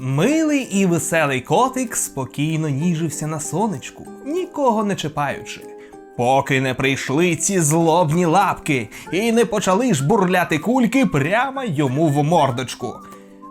Милий і веселий котик спокійно ніжився на сонечку, нікого не чіпаючи. Поки не прийшли ці злобні лапки і не почали жбурляти кульки прямо йому в мордочку.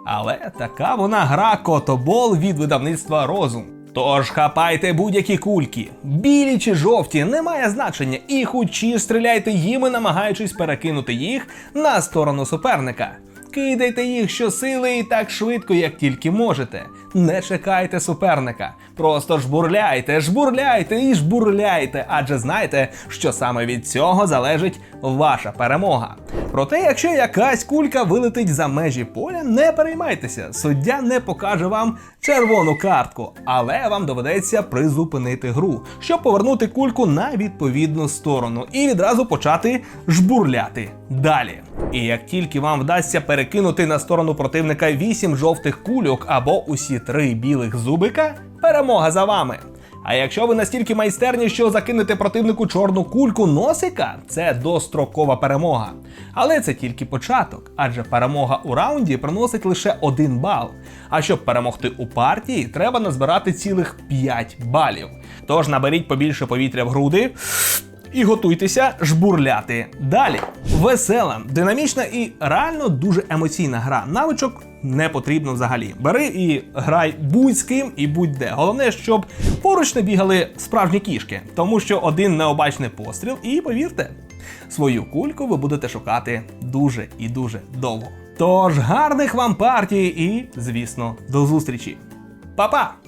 Але така вона гра котобол від видавництва розум. Тож хапайте будь-які кульки, білі чи жовті, немає значення, і хучі стріляйте їми, намагаючись перекинути їх на сторону суперника. Кидайте їх щосили і так швидко, як тільки можете. Не чекайте суперника. Просто жбурляйте, жбурляйте і жбурляйте, адже знайте, що саме від цього залежить ваша перемога. Проте, якщо якась кулька вилетить за межі поля, не переймайтеся, суддя не покаже вам червону картку, але вам доведеться призупинити гру, щоб повернути кульку на відповідну сторону і відразу почати жбурляти далі. І як тільки вам вдасться перекинути на сторону противника 8 жовтих кульок або усі три білих зубика, перемога за вами. А якщо ви настільки майстерні, що закинете противнику чорну кульку носика, це дострокова перемога. Але це тільки початок, адже перемога у раунді приносить лише один бал. А щоб перемогти у партії, треба назбирати цілих 5 балів. Тож наберіть побільше повітря в груди. І готуйтеся жбурляти далі. Весела, динамічна і реально дуже емоційна гра. Навичок не потрібно взагалі. Бери і грай будь з ким і будь-де. Головне, щоб поруч не бігали справжні кішки, тому що один необачний постріл, і повірте, свою кульку ви будете шукати дуже і дуже довго. Тож гарних вам партій і, звісно, до зустрічі. Па-па!